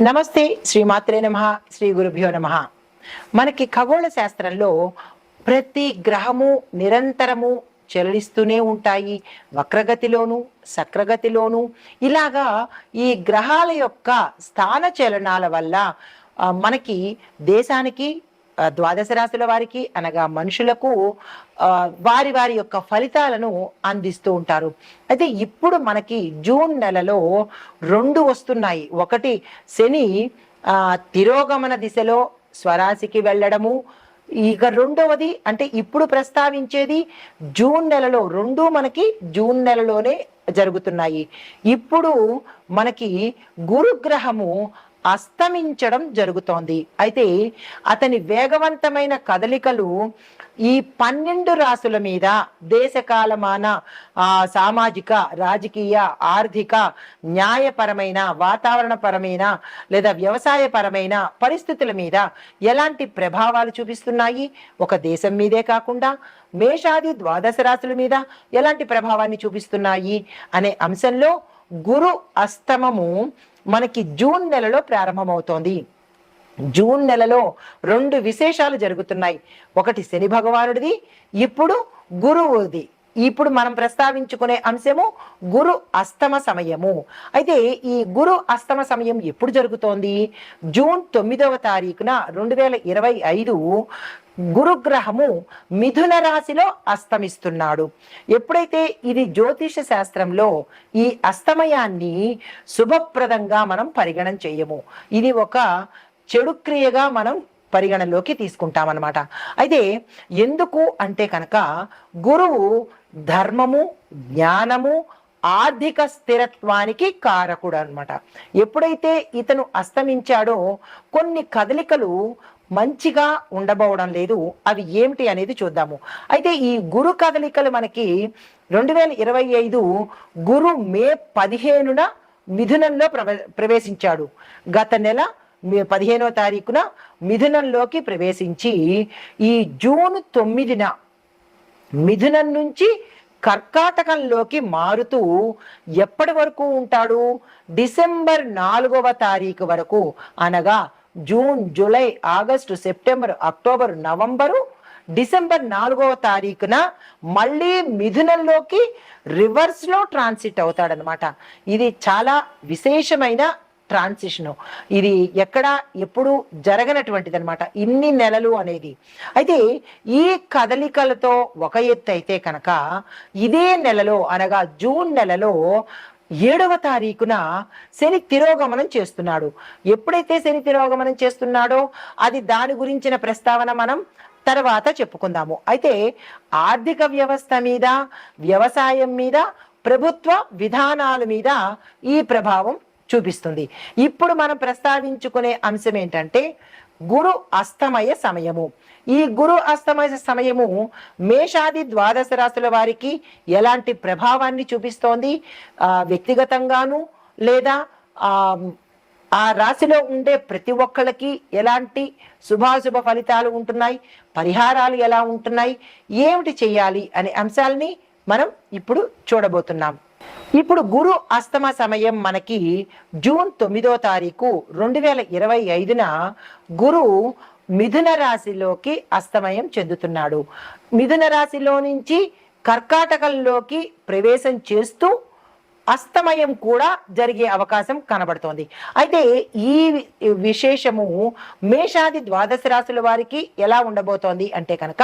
నమస్తే శ్రీమాత్రే నమ శ్రీ గురుభ్యో నమ. మనకి ఖగోళ శాస్త్రంలో ప్రతి గ్రహము నిరంతరము చలిస్తూనే ఉంటాయి. వక్రగతిలోను సక్రగతిలోను. ఇలాగా ఈ గ్రహాల యొక్క స్థాన చలనాల వల్ల మనకి దేశానికి ద్వాదశ రాశుల వారికి అనగా మనుషులకు వారి వారి యొక్క ఫలితాలను అందిస్తూ ఉంటారు. అయితే ఇప్పుడు మనకి జూన్ నెలలో రెండు వస్తున్నాయి. ఒకటి శని తిరోగమన దిశలో స్వరాశికి వెళ్ళడము. ఇక రెండవది అంటే ఇప్పుడు ప్రస్తావించేది జూన్ నెలలో రెండు మనకి జూన్ నెలలోనే జరుగుతున్నాయి. ఇప్పుడు మనకి గురుగ్రహము అస్తమించడం జరుగుతోంది. అయితే అతని వేగవంతమైన కదలికలు ఈ పన్నెండు రాసుల మీద దేశకాలమాన ఆ, సామాజిక రాజకీయ ఆర్థిక న్యాయపరమైన వాతావరణపరమైన లేదా వ్యవసాయపరమైన పరిస్థితుల మీద ఎలాంటి ప్రభావాలు చూపిస్తున్నాయి? ఒక దేశం మీదే కాకుండా మేషాది ద్వాదశ రాశుల మీద ఎలాంటి ప్రభావాన్ని చూపిస్తున్నాయి? అనే అంశంలో గురు అస్తమము మనకి జూన్ నెలలో ప్రారంభమవుతోంది. జూన్ నెలలో రెండు విశేషాలు జరుగుతున్నాయి. ఒకటి శని భగవానుడిది ఇప్పుడు గురువుది. ఇప్పుడు మనం ప్రస్తావించుకునే అంశము గురు అస్తమ సమయము. అయితే ఈ గురు అస్తమ సమయం ఎప్పుడు జరుగుతోంది? జూన్ తొమ్మిదవ తారీఖున రెండు వేల ఇరవై ఐదు గురుగ్రహము మిథున రాశిలో అస్తమిస్తున్నాడు. ఎప్పుడైతే ఇది జ్యోతిష శాస్త్రంలో ఈ అస్తమయాన్ని శుభప్రదంగా మనం పరిగణన చేయము. ఇది ఒక చెడు క్రియగా మనం పరిగణలోకి తీసుకుంటామన్నమాట. అయితే ఎందుకు అంటే కనుక గురువు ధర్మము జ్ఞానము ఆర్థిక స్థిరత్వానికి కారకుడు అనమాట ఎప్పుడైతే ఇతను అస్తమించాడో కొన్ని కదలికలు మంచిగా ఉండబోవడం లేదు. అవి ఏమిటి అనేది చూద్దాము. అయితే ఈ గురు కదలికలు మనకి రెండు వేల ఇరవై ఐదు గురు మే పదిహేనున మిథునంలో ప్రవ ప్రవేశించాడు. గత నెల మే పదిహేనో తారీఖున మిథునంలోకి ప్రవేశించి ఈ జూన్ తొమ్మిదిన మిథునం నుంచి కర్కాటకంలోకి మారుతూ ఎప్పటి వరకు ఉంటాడు? డిసెంబర్ నాలుగవ తారీఖు వరకు అనగా June July August September October November December నాలుగవ తారీఖున మళ్ళీ మిథునంలోకి రివర్స్లో ట్రాన్సిట్ అవుతాడనమాట ఇది చాలా విశేషమైన ట్రాన్సిషన్. ఇది ఎక్కడ ఎప్పుడు జరగనటువంటిది అనమాట ఇన్ని నెలలు అనేది. అయితే ఈ కదలికలతో ఒక ఎత్తు అయితే కనుక ఇదే నెలలో అనగా జూన్ నెలలో ఏడవ తారీఖున శని తిరోగమనం చేస్తున్నాడు. ఎప్పుడైతే శని తిరోగమనం చేస్తున్నాడో అది దాని గురించిన ప్రస్తావన మనం తర్వాత చెప్పుకుందాము. అయితే ఆర్థిక వ్యవస్థ మీద వ్యవసాయం మీద ప్రభుత్వ విధానాల మీద ఈ ప్రభావం చూపిస్తుంది. ఇప్పుడు మనం ప్రస్తావించుకునే అంశం ఏంటంటే గురు అస్తమయ సమయము. ఈ గురు అస్తమయ సమయము మేషాది ద్వాదశ రాశుల వారికి ఎలాంటి ప్రభావాన్ని చూపిస్తోంది? వ్యక్తిగతంగాను లేదా ఆ ఆ రాశిలో ఉండే ప్రతి ఒక్కళ్ళకి ఎలాంటి శుభాశుభ ఫలితాలు ఉంటున్నాయి? పరిహారాలు ఎలా ఉంటున్నాయి? ఏమిటి చేయాలి? అనే అంశాలని మనం ఇప్పుడు చూడబోతున్నాం. ఇప్పుడు గురు అస్తమ సమయం మనకి జూన్ తొమ్మిదో తారీఖు రెండు వేల ఇరవై ఐదున గురు మిథున రాశిలోకి అస్తమయం చెందుతున్నాడు. మిథున రాశిలో నుంచి కర్కాటకంలోకి ప్రవేశం చేస్తూ అస్తమయం కూడా జరిగే అవకాశం కనబడుతోంది. అయితే ఈ విశేషము మేషాది ద్వాదశ రాశుల వారికి ఎలా ఉండబోతోంది అంటే కనుక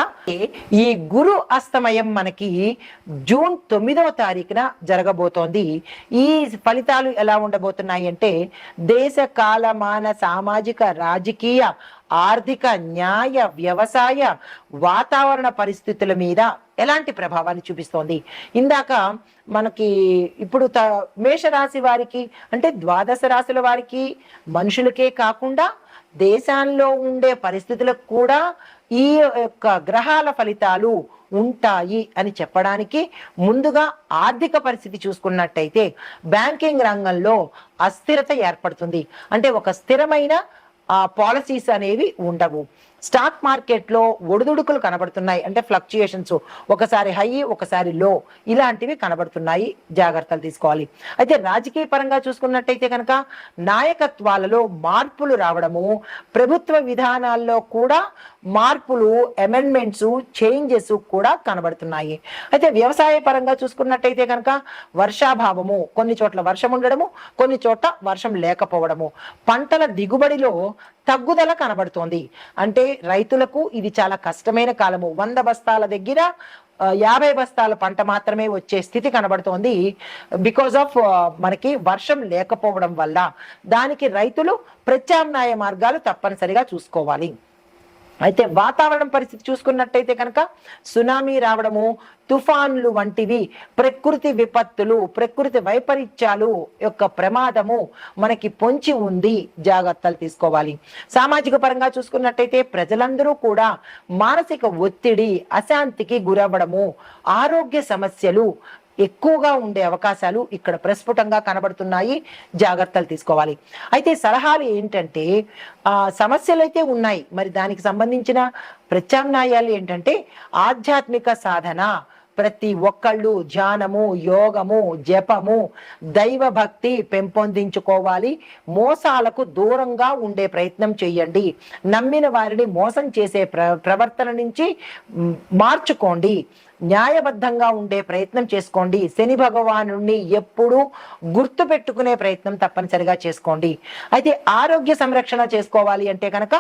ఈ గురు అస్తమయం మనకి జూన్ తొమ్మిదవ తారీఖున జరగబోతోంది. ఈ ఫలితాలు ఎలా ఉండబోతున్నాయి అంటే దేశ కాలమాన సామాజిక రాజకీయ ఆర్థిక న్యాయ వ్యవసాయ వాతావరణ పరిస్థితుల మీద ఎలాంటి ప్రభావాన్ని చూపిస్తోంది? ఇందాక మనకి ఇప్పుడు త మేషరాశి వారికి అంటే ద్వాదశ రాశుల వారికి మనుషులకే కాకుండా దేశాల్లో ఉండే పరిస్థితులకు కూడా ఈ యొక్క గ్రహాల ఫలితాలు ఉంటాయి అని చెప్పడానికి ముందుగా ఆర్థిక పరిస్థితి చూసుకున్నట్టయితే బ్యాంకింగ్ రంగంలో అస్థిరత ఏర్పడుతుంది. అంటే ఒక స్థిరమైన పాలసీస్ అనేవి ఉండవు. స్టాక్ మార్కెట్లో ఒడిదుడుకులు కనబడుతున్నాయి. అంటే ఫ్లక్చుయేషన్స్ ఒకసారి హై ఒకసారి లో ఇలాంటివి కనబడుతున్నాయి. జాగ్రత్తలు తీసుకోవాలి. అయితే రాజకీయ పరంగా చూసుకున్నట్టయితే కనుక నాయకత్వాలలో మార్పులు రావడము ప్రభుత్వ విధానాల్లో కూడా మార్పులు అమెండ్మెంట్స్ చేంజెస్ కూడా కనబడుతున్నాయి. అయితే వ్యవసాయ పరంగా చూసుకున్నట్టయితే కనుక వర్షాభావము కొన్ని చోట్ల వర్షం ఉండడము కొన్ని చోట్ల వర్షం లేకపోవడము. పంటల దిగుబడిలో తగ్గుదల కనబడుతోంది. అంటే రైతులకు ఇది చాలా కష్టమైన కాలము. వంద బస్తాల దగ్గర యాభై బస్తాల పంట మాత్రమే వచ్చే స్థితి కనబడుతోంది. బికాజ్ ఆఫ్ మనకి వర్షం లేకపోవడం వల్ల దానికి రైతులు ప్రత్యామ్నాయ మార్గాలు తప్పనిసరిగా చూసుకోవాలి. అయితే వాతావరణం పరిస్థితి చూసుకున్నట్టయితే కనుక సునామీ రావడము తుఫాన్లు వంటివి ప్రకృతి విపత్తులు ప్రకృతి వైపరీత్యాలు యొక్క ప్రమాదము మనకి పొంచి ఉంది. జాగ్రత్తలు తీసుకోవాలి. సామాజిక పరంగా చూసుకున్నట్టయితే ప్రజలందరూ కూడా మానసిక ఒత్తిడి అశాంతికి గురవ్వడము ఆరోగ్య సమస్యలు ఎక్కువగా ఉండే అవకాశాలు ఇక్కడ ప్రస్ఫుటంగా కనబడుతున్నాయి. జాగ్రత్తలు తీసుకోవాలి. అయితే సలహాలు ఏంటంటే సమస్యలు అయితే ఉన్నాయి. మరి దానికి సంబంధించిన ప్రత్యామ్నాయాలు ఏంటంటే ఆధ్యాత్మిక సాధన. ప్రతి ఒక్కళ్ళు ధ్యానము యోగము జపము దైవభక్తి పెంపొందించుకోవాలి. మోసాలకు దూరంగా ఉండే ప్రయత్నం చేయండి. నమ్మిన వారిని మోసం చేసే ప్ర ప్రవర్తన నుంచి మార్చుకోండి. న్యాయబద్ధంగా ఉండే ప్రయత్నం చేసుకోండి. శని భగవాను ఎప్పుడూ గుర్తు పెట్టుకునే ప్రయత్నం తప్పనిసరిగా చేసుకోండి. అయితే ఆరోగ్య సంరక్షణ చేసుకోవాలి అంటే కనుక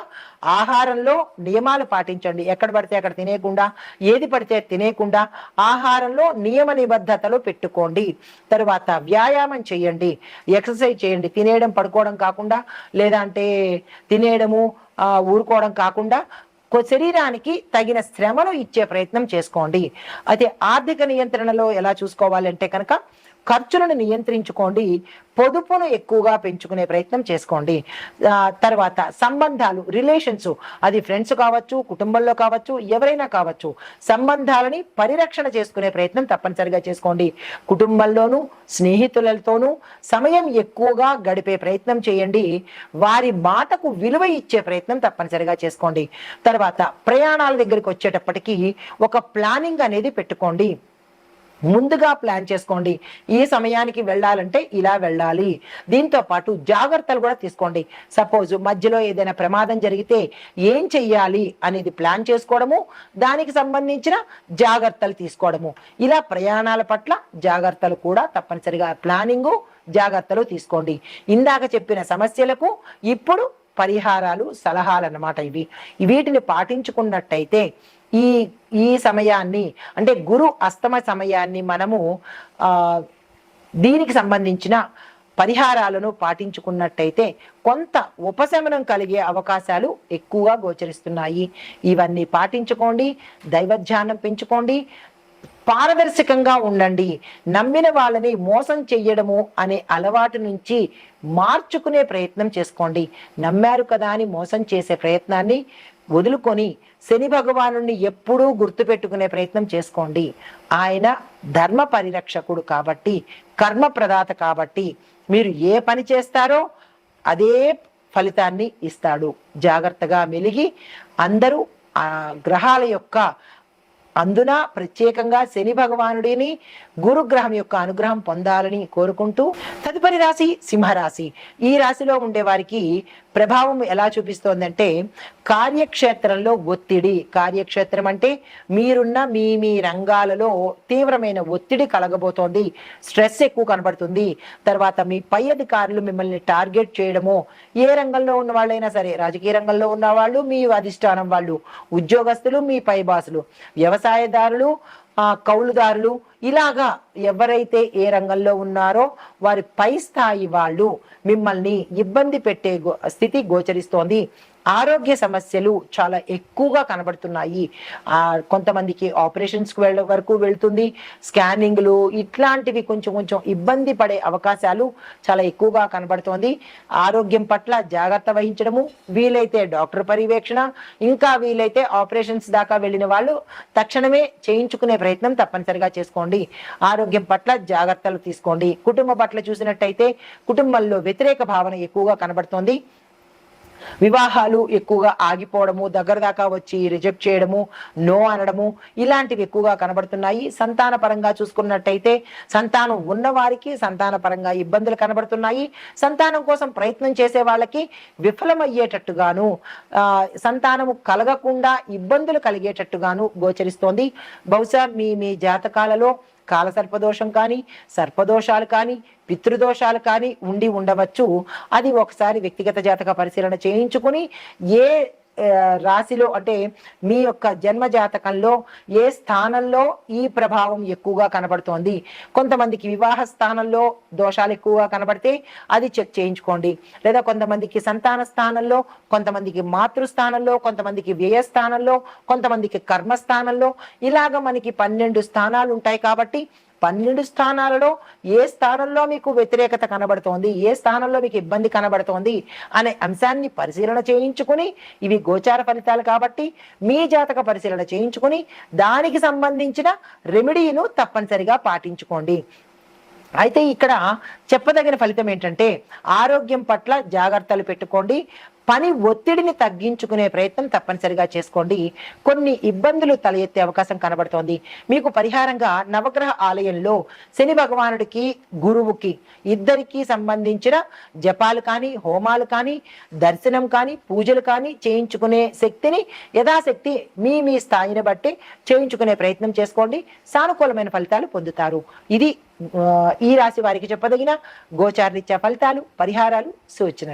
ఆహారంలో నియమాలు పాటించండి. ఎక్కడ పడితే అక్కడ తినేయకుండా ఏది పడితే తినేయకుండా ఆహారంలో నియమ నిబద్ధతలు పెట్టుకోండి. తర్వాత వ్యాయామం చేయండి. ఎక్సర్సైజ్ చేయండి. తినేయడం పడుకోవడం కాకుండా లేదా అంటే తినేయడము ఊరుకోవడం కాకుండా శరీరానికి తగిన శ్రమను ఇచ్చే ప్రయత్నం చేసుకోండి. అయితే ఆర్థిక నియంత్రణలో ఎలా చూసుకోవాలంటే కనుక ఖర్చులను నియంత్రించుకోండి పొదుపును ఎక్కువగా పెంచుకునే ప్రయత్నం చేసుకోండి. తర్వాత సంబంధాలు రిలేషన్స్ అది ఫ్రెండ్స్ కావచ్చు కుటుంబంలో కావచ్చు ఎవరైనా కావచ్చు సంబంధాలని పరిరక్షణ చేసుకునే ప్రయత్నం తప్పనిసరిగా చేసుకోండి. కుటుంబంలోనూ స్నేహితులతోనూ సమయం ఎక్కువగా గడిపే ప్రయత్నం చేయండి. వారి మాటకు విలువ ఇచ్చే ప్రయత్నం తప్పనిసరిగా చేసుకోండి. తర్వాత ప్రయాణాల దగ్గరికి వచ్చేటప్పటికీ ఒక ప్లానింగ్ అనేది పెట్టుకోండి. ముందుగా ప్లాన్ చేసుకోండి. ఈ సమయానికి వెళ్ళాలంటే ఇలా వెళ్ళాలి. దీంతో పాటు జాగ్రత్తలు కూడా తీసుకోండి. సపోజ్ మధ్యలో ఏదైనా ప్రమాదం జరిగితే ఏం చెయ్యాలి అనేది ప్లాన్ చేసుకోవడము దానికి సంబంధించిన జాగ్రత్తలు తీసుకోవడము. ఇలా ప్రయాణాల పట్ల జాగ్రత్తలు కూడా తప్పనిసరిగా ప్లానింగు జాగ్రత్తలు తీసుకోండి. ఇందాక చెప్పిన సమస్యలకు ఇప్పుడు పరిహారాలు సలహాలు అన్నమాట ఇవి. వీటిని పాటించుకున్నట్టయితే ఈ ఈ సమయాన్ని అంటే గురు అస్తమ సమయాన్ని మనము దీనికి సంబంధించిన పరిహారాలను పాటించుకున్నట్టయితే కొంత ఉపశమనం కలిగే అవకాశాలు ఎక్కువగా గోచరిస్తున్నాయి. ఇవన్నీ పాటించుకోండి దైవధ్యానం పెంచుకోండి పారదర్శకంగా ఉండండి. నమ్మిన వాళ్ళని మోసం చెయ్యడము అనే అలవాటు నుంచి మార్చుకునే ప్రయత్నం చేసుకోండి. నమ్మారు కదా అని మోసం చేసే ప్రయత్నాన్ని వదులుకొని శని భగవాను ఎప్పుడూ గుర్తుపెట్టుకునే ప్రయత్నం చేసుకోండి. ఆయన ధర్మ పరిరక్షకుడు కాబట్టి కర్మ ప్రదాత కాబట్టి మీరు ఏ పని చేస్తారో అదే ఫలితాన్ని ఇస్తాడు. జాగ్రత్తగా మెలిగి అందరూ ఆ గ్రహాల యొక్క అందున ప్రత్యేకంగా శని భగవానుడిని గురుగ్రహం యొక్క అనుగ్రహం పొందాలని కోరుకుంటూ తదుపరి రాశి సింహరాశి. ఈ రాశిలో ఉండే వారికి ప్రభావం ఎలా చూపిస్తోందంటే కార్యక్షేత్రంలో ఒత్తిడి. కార్యక్షేత్రం అంటే మీరున్న మీ మీ రంగాలలో తీవ్రమైన ఒత్తిడి కలగబోతోంది. స్ట్రెస్ ఎక్కువ కనబడుతుంది. తర్వాత మీ పై అధికారులు మిమ్మల్ని టార్గెట్ చేయడము ఏ రంగంలో ఉన్న వాళ్ళైనా సరే రాజకీయ రంగంలో ఉన్న వాళ్ళు మీ అధిష్టానం వాళ్ళు ఉద్యోగస్తులు మీ పై బాసులు వ్యవసాయదారులు ఆ కౌలుదారులు ఇలాగా ఎవరైతే ఏ రంగంలో ఉన్నారో వారి పై స్థాయి వాళ్ళు మిమ్మల్ని ఇబ్బంది పెట్టే స్థితి గోచరిస్తోంది. ఆరోగ్య సమస్యలు చాలా ఎక్కువగా కనబడుతున్నాయి. కొంతమందికి ఆపరేషన్స్కి వెళ్ళ వరకు వెళ్తుంది. స్కానింగ్లు ఇట్లాంటివి కొంచెం కొంచెం ఇబ్బంది పడే అవకాశాలు చాలా ఎక్కువగా కనబడుతోంది. ఆరోగ్యం పట్ల జాగ్రత్త వహించడము వీలైతే డాక్టర్ పర్యవేక్షణ ఇంకా వీలైతే ఆపరేషన్స్ దాకా వెళ్ళిన వాళ్ళు తక్షణమే చేయించుకునే ప్రయత్నం తప్పనిసరిగా చేసుకోండి. ఆరోగ్యం పట్ల జాగ్రత్తలు తీసుకోండి. కుటుంబం పట్ల చూసినట్టయితే కుటుంబంలో వ్యతిరేక భావన ఎక్కువగా కనబడుతోంది. వివాహాలు ఎక్కువగా ఆగిపోవడము దగ్గర దాకా వచ్చి రిజెక్ట్ చేయడము నో అనడము ఇలాంటివి ఎక్కువగా కనబడుతున్నాయి. సంతాన పరంగా చూసుకున్నట్టయితే సంతానం ఉన్నవారికి సంతాన పరంగా ఇబ్బందులు కనబడుతున్నాయి. సంతానం కోసం ప్రయత్నం చేసే వాళ్ళకి విఫలమయ్యేటట్టుగాను సంతానము కలగకుండా ఇబ్బందులు కలిగేటట్టుగాను గోచరిస్తోంది. బహుశా మీ మీ జాతకాలలో కాల సర్పదోషం కానీ సర్పదోషాలు కానీ పితృదోషాలు కానీ ఉండి ఉండవచ్చు. అది ఒకసారి వ్యక్తిగత జాతక పరిశీలన చేయించుకుని ఏ రాశిలో అంటే మీ యొక్క జన్మ జాతకంలో ఏ స్థానంలో ఈ ప్రభావం ఎక్కువగా కనబడుతోంది? కొంతమందికి వివాహ స్థానంలో దోషాలు ఎక్కువగా కనబడితే అది చెక్ చేయించుకోండి. లేదా కొంతమందికి సంతాన స్థానంలో కొంతమందికి మాతృస్థానంలో కొంతమందికి వ్యయ స్థానంలో కొంతమందికి కర్మస్థానంలో ఇలాగ మనకి పన్నెండు స్థానాలు ఉంటాయి కాబట్టి పన్నెండు స్థానాలలో ఏ స్థానంలో మీకు వ్యతిరేకత కనబడుతోంది? ఏ స్థానంలో మీకు ఇబ్బంది కనబడుతోంది? అనే అంశాన్ని పరిశీలన చేయించుకుని ఇవి గోచార ఫలితాలు కాబట్టి మీ జాతక పరిశీలన చేయించుకుని దానికి సంబంధించిన రెమెడీను తప్పనిసరిగా పాటించుకోండి. అయితే ఇక్కడ చెప్పదగిన ఫలితం ఏంటంటే ఆరోగ్యం పట్ల జాగ్రత్తలు పెట్టుకోండి. పని ఒత్తిడిని తగ్గించుకునే ప్రయత్నం తప్పనిసరిగా చేసుకోండి. కొన్ని ఇబ్బందులు తల ఎత్తే అవకాశం కనబడుతోంది. మీకు పరిహారంగా నవగ్రహ ఆలయంలో శని భగవానుడికి గురువుకి ఇద్దరికి సంబంధించిన జపాలు కానీ హోమాలు కానీ దర్శనం కానీ పూజలు కానీ చేయించుకునే శక్తిని యథాశక్తి మీ మీ స్థాయిని బట్టి చేయించుకునే ప్రయత్నం చేసుకోండి. సానుకూలమైన ఫలితాలు పొందుతారు. ఇది ఈ రాశి వారికి చెప్పదగిన గోచారరీత్యా ఫలితాలు పరిహారాలు సూచనలు.